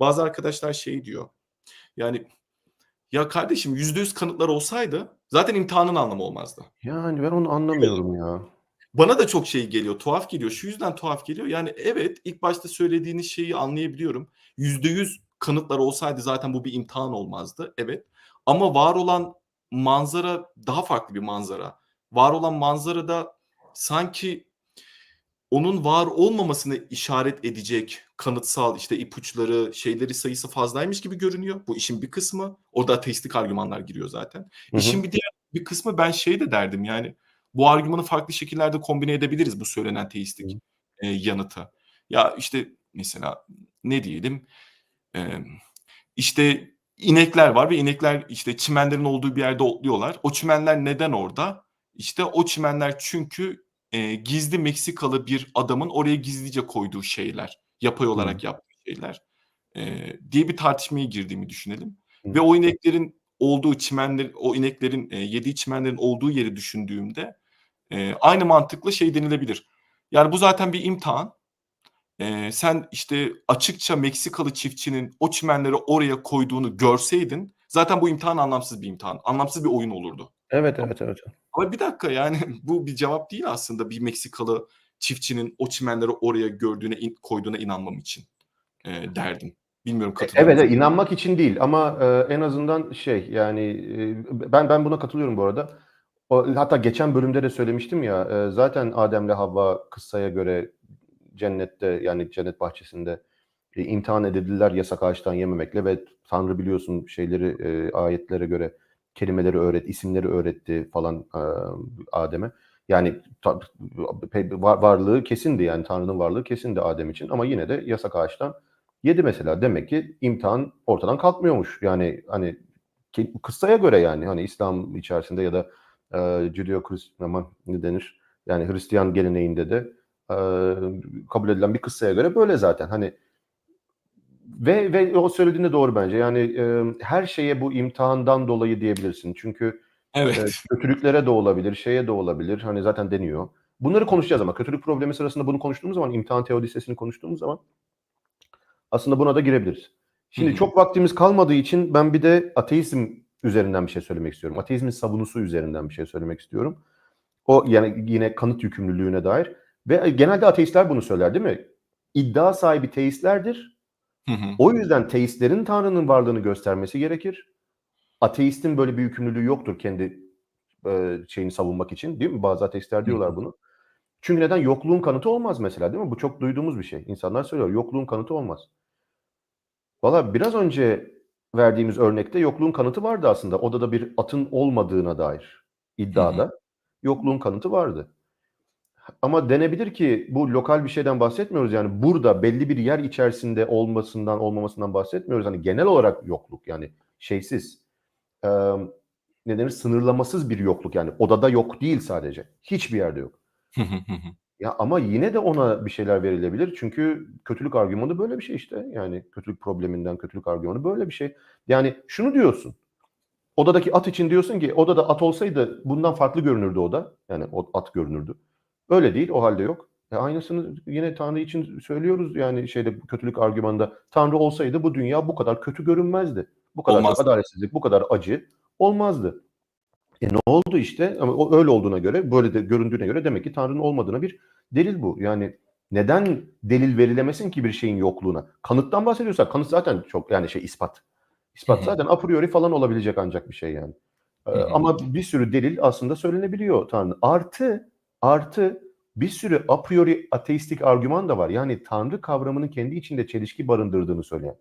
Bazı arkadaşlar şey diyor. Yani ya kardeşim %100 kanıtlar olsaydı zaten imtihanın anlamı olmazdı. Yani ben onu anlamıyorum ya. Bana da çok şey geliyor, tuhaf geliyor. Şu yüzden tuhaf geliyor. Yani evet ilk başta söylediğiniz şeyi anlayabiliyorum. %100 kanıtlar olsaydı zaten bu bir imtihan olmazdı. Evet. Ama var olan manzara daha farklı bir manzara. Var olan manzarada sanki onun var olmamasını işaret edecek kanıtsal işte ipuçları, şeyleri sayısı fazlaymış gibi görünüyor. Bu işin bir kısmı. Orada ateistik argümanlar giriyor zaten. Hı hı. İşin bir diğer bir kısmı ben şey de derdim yani bu argümanı farklı şekillerde kombine edebiliriz bu söylenen teistik Hı. e, yanıtı. Ya işte mesela ne diyelim e, işte inekler var ve inekler işte çimenlerin olduğu bir yerde otluyorlar. O çimenler neden orada? İşte o çimenler çünkü e, gizli Meksikalı bir adamın oraya gizlice koyduğu şeyler, yapay Hı. olarak yaptığı şeyler e, diye bir tartışmaya girdiğimi düşünelim. Hı. Ve o ineklerin olduğu çimenler, o ineklerin e, yediği çimenlerin olduğu yeri düşündüğümde e, aynı mantıkla şey denilebilir. Yani bu zaten bir imtihan. E, sen işte açıkça Meksikalı çiftçinin o çimenleri oraya koyduğunu görseydin zaten bu imtihan anlamsız bir imtihan. Anlamsız bir oyun olurdu. Evet, evet, evet. Ama bir dakika yani bu bir cevap değil aslında bir Meksikalı çiftçinin o çimenleri oraya gördüğüne in, koyduğuna inanmam için e, derdim. Bilmiyorum katılıyor Evet, evet, inanmak için değil ama e, en azından şey yani e, ben ben buna katılıyorum bu arada. O, hatta geçen bölümde de söylemiştim ya e, zaten Adem'le Havva kıssaya göre cennette yani cennet bahçesinde e, imtihan edildiler yasak ağaçtan yememekle ve Tanrı biliyorsun şeyleri e, ayetlere göre kelimeleri öğret, isimleri öğretti falan Adem'e. Yani varlığı kesindi yani Tanrı'nın varlığı kesindi Adem için ama yine de yasak ağaçtan yedi mesela. Demek ki imtihan ortadan kalkmıyormuş. Yani hani kıssaya göre yani hani İslam içerisinde ya da e, Judeo-Hristiyan ne denir? Yani Hristiyan geleneğinde de e, kabul edilen bir kıssaya göre böyle zaten. Hani ve ve o söylediğinde doğru bence. Yani e, her şeye bu imtihandan dolayı diyebilirsin. Çünkü e, Evet. kötülüklere de olabilir, şeye de olabilir. Hani zaten deniyor. Bunları konuşacağız ama kötülük problemi sırasında bunu konuştuğumuz zaman, imtihan teodisesini konuştuğumuz zaman aslında buna da girebiliriz. Şimdi çok vaktimiz kalmadığı için ben bir de ateizm üzerinden bir şey söylemek istiyorum. Ateizmin savunusu üzerinden bir şey söylemek istiyorum. O yani yine kanıt yükümlülüğüne dair ve genelde ateistler bunu söyler değil mi? İddia sahibi teistlerdir. Hı hı. O yüzden teistlerin Tanrı'nın varlığını göstermesi gerekir. Ateistin böyle bir yükümlülüğü yoktur kendi e, şeyini savunmak için değil mi? Bazı ateistler Hı diyorlar hı. bunu. Çünkü neden? Yokluğun kanıtı olmaz mesela değil mi? Bu çok duyduğumuz bir şey. İnsanlar söylüyor. Yokluğun kanıtı olmaz. Valla biraz önce verdiğimiz örnekte yokluğun kanıtı vardı aslında. Odada bir atın olmadığına dair Hı hı. iddiada yokluğun kanıtı vardı. Ama denebilir ki bu lokal bir şeyden bahsetmiyoruz yani burada belli bir yer içerisinde olmasından olmamasından bahsetmiyoruz. Hani genel olarak yokluk yani şeysiz e, ne denir sınırlamasız bir yokluk yani odada yok değil sadece hiçbir yerde yok. Ya ama yine de ona bir şeyler verilebilir. Çünkü kötülük argümanı böyle bir şey işte. Yani kötülük probleminden kötülük argümanı böyle bir şey. Yani şunu diyorsun. Odadaki at için diyorsun ki odada at olsaydı bundan farklı görünürdü oda. Yani at görünürdü. Öyle değil o halde yok. E aynısını yine Tanrı için söylüyoruz yani şeyde kötülük argümanında. Tanrı olsaydı bu dünya bu kadar kötü görünmezdi. Bu kadar Olmaz. adaletsizlik, bu kadar acı olmazdı. E ne oldu işte? Ama o öyle olduğuna göre, böyle de göründüğüne göre demek ki Tanrı'nın olmadığına bir delil bu. Yani neden delil verilemesin ki bir şeyin yokluğuna? Kanıttan bahsediyorsak kanıt zaten çok yani şey ispat. İspat zaten a priori falan olabilecek ancak bir şey yani. Ee, hı. ama bir sürü delil aslında söylenebiliyor Tanrı. Artı artı bir sürü a priori ateistik argüman da var. Yani Tanrı kavramının kendi içinde çelişki barındırdığını söyleyen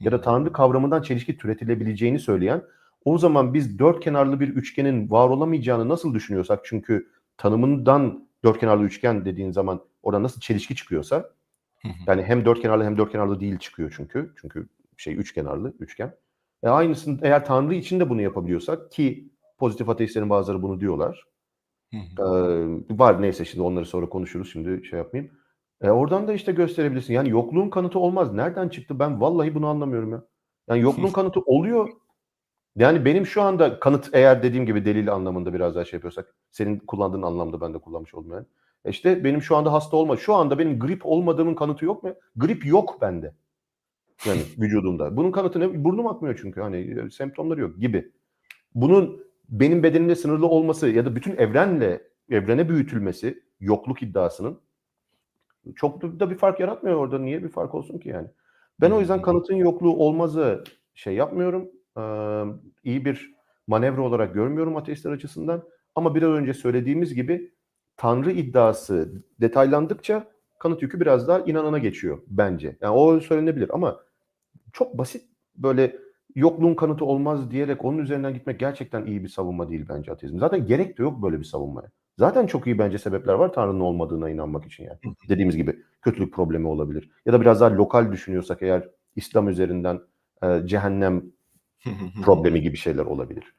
ya da. Tanrı kavramından çelişki türetilebileceğini söyleyen o zaman biz dört kenarlı bir üçgenin var olamayacağını nasıl düşünüyorsak çünkü tanımından dört kenarlı üçgen dediğin zaman orada nasıl çelişki çıkıyorsa yani hem dört kenarlı hem dört kenarlı değil çıkıyor çünkü. Çünkü şey üç kenarlı üçgen. E aynısını eğer Tanrı için de bunu yapabiliyorsak ki pozitif ateistlerin bazıları bunu diyorlar. Hı Ee, var neyse şimdi onları sonra konuşuruz. Şimdi şey yapmayayım. E oradan da işte gösterebilirsin. Yani yokluğun kanıtı olmaz. Nereden çıktı? Ben vallahi bunu anlamıyorum ya. Yani yokluğun kanıtı oluyor. Yani benim şu anda kanıt eğer dediğim gibi delil anlamında biraz daha şey yapıyorsak senin kullandığın anlamda ben de kullanmış oldum yani. E İşte benim şu anda hasta olma. Şu anda benim grip olmadığımın kanıtı yok mu? Grip yok bende. Yani vücudumda. Bunun kanıtı ne? Burnum akmıyor çünkü hani semptomları yok gibi. Bunun benim bedenimde sınırlı olması ya da bütün evrenle evrene büyütülmesi yokluk iddiasının çok da bir fark yaratmıyor orada. Niye bir fark olsun ki yani? Ben o yüzden kanıtın yokluğu olmazı şey yapmıyorum. Ee, iyi bir manevra olarak görmüyorum ateistler açısından. Ama biraz önce söylediğimiz gibi Tanrı iddiası detaylandıkça kanıt yükü biraz daha inanana geçiyor bence. Yani o söylenebilir ama çok basit böyle yokluğun kanıtı olmaz diyerek onun üzerinden gitmek gerçekten iyi bir savunma değil bence ateizm. Zaten gerek de yok böyle bir savunmaya. Zaten çok iyi bence sebepler var Tanrı'nın olmadığına inanmak için yani. Dediğimiz gibi kötülük problemi olabilir. Ya da biraz daha lokal düşünüyorsak eğer İslam üzerinden e, cehennem problemi gibi şeyler olabilir.